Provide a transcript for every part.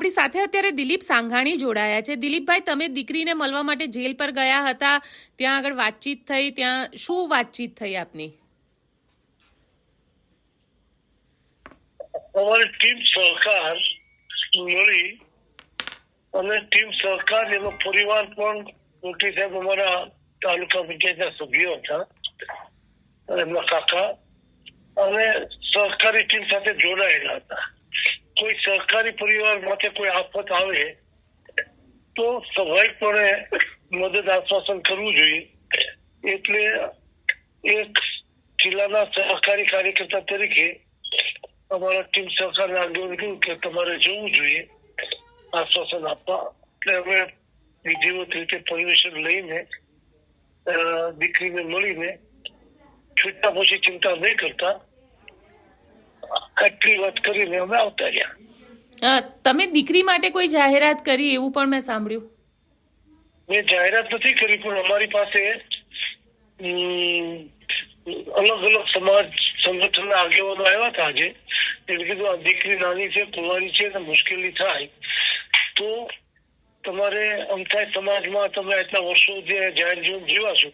આપણી સાથે અત્યારે દિલીપ સાંઘાણી જોડાયા છે. દિલીપભાઈ, તમે દીકરીને મળવા માટે જેલ પર ગયા હતા. ત્યાં આગળ વાતચીત થઈ, ત્યાં શું વાતચીત થઈ આપની? ટીમ સહકાર મળી અને ટીમ સહકાર એનો પરિવાર પણ મોટી સાહેબ અમારા તાલુકા પંચાયતના સભ્યો હતા, એમના કાકા અને સહકારી ટીમ સાથે જોડાયેલા હતા. સહકારી પરિવાર માટે કોઈ આફત આવે તો સ્વાભાવિકપણે મદદ આશ્વાસન કરવું જોઈએ. એટલે એક જિલ્લાના સહકારી કાર્યકર્તા તરીકે અમારા ટીમ સહકારના આગળ કહ્યું કે તમારે જવું જોઈએ આશ્વાસન આપવા. એટલે અમે વિધિવત રીતે પરમિશન લઈને દીકરીને મળીને છૂટતા પછી ચિંતા નહીં કરતા. આટલી વાત કરીને અમે આવતા રહ્યા. તમે દીકરી માટે કોઈ જાહેરાત કરી એવું પણ મેં સાંભળ્યું? મેં જાહેરાત નથી કરી, પણ અમારી પાસે અલગ અલગ સમાજ સંગઠનના આગેવાનો આવ્યા હતા આજે. એટલે કીધું, આ દીકરી નાની છે, કુંવારી છે, ને મુશ્કેલી થાય. તો તમારે અમથાય સમાજમાં તમે આટલા વર્ષો જે જાહેર જીવન જીવા છો.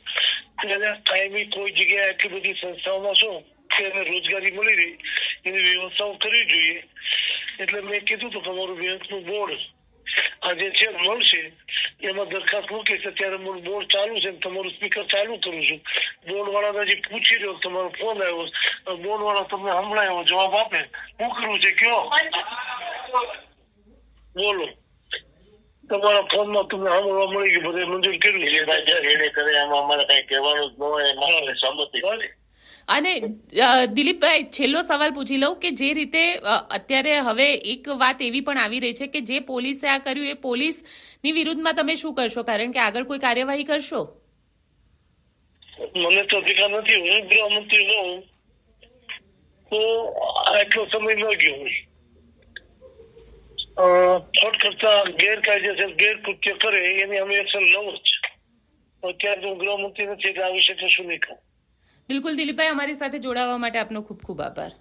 એને કાયમી કોઈ જગ્યાએ આટલી બધી સંસ્થાઓમાં છો કે એને રોજગારી મળી રહી. એની વ્યવસ્થાઓ કરવી જોઈએ. એટલે મેં કીધું તો તમારું બેંકનું બોર્ડ આ જે છે મળશે એમાં દરખાસ્ત મૂકીશ અત્યારે મારું બોર્ડ ચાલુ છે તમારું સ્પીકર ચાલુ કરું છું. બોર્ડ વાળા હજી પૂછી રહ્યો તમારો ફોન આવ્યો બોર્ડ વાળા તમને સંભળાયો જવાબ આપે. શું કરવું છે કયો? બોલો. તમારા ફોનમાં તમને સાંભળવા મળી ગયું બધે મંજૂર કર્યું છે કરે એમાં અમારે કઈ કહેવાનું જ ન હોય મારા સંમતિ. કરી. અને દિલીપભાઈ, છેલ્લો સવાલ પૂછી લઉં કે જે રીતે અત્યારે હવે એક વાત એવી પણ આવી રહી છે કે જે પોલીસે આ કર્યું, એ પોલીસની વિરુદ્ધમાં તમે શું કરશો? કારણ કે આગળ કોઈ કાર્યવાહી કરશો? મને તો અધિકાર નથી. હું ગૃહમંત્રી હોઉં તો આટલો સમય ન ગયો ફોટ કરતા ગેરકાયદેસર ગેરકૃત્ય કરે એની અમે એક્શન લઉં જ. અત્યારે હું ગૃહમંત્રી નથી, એટલે આ વિશે કશું નહીં કહું બિલકુલ દિલીપભાઈ અમારી સાથે જોડાવા માટે આપનો ખૂબ ખૂબ આભાર.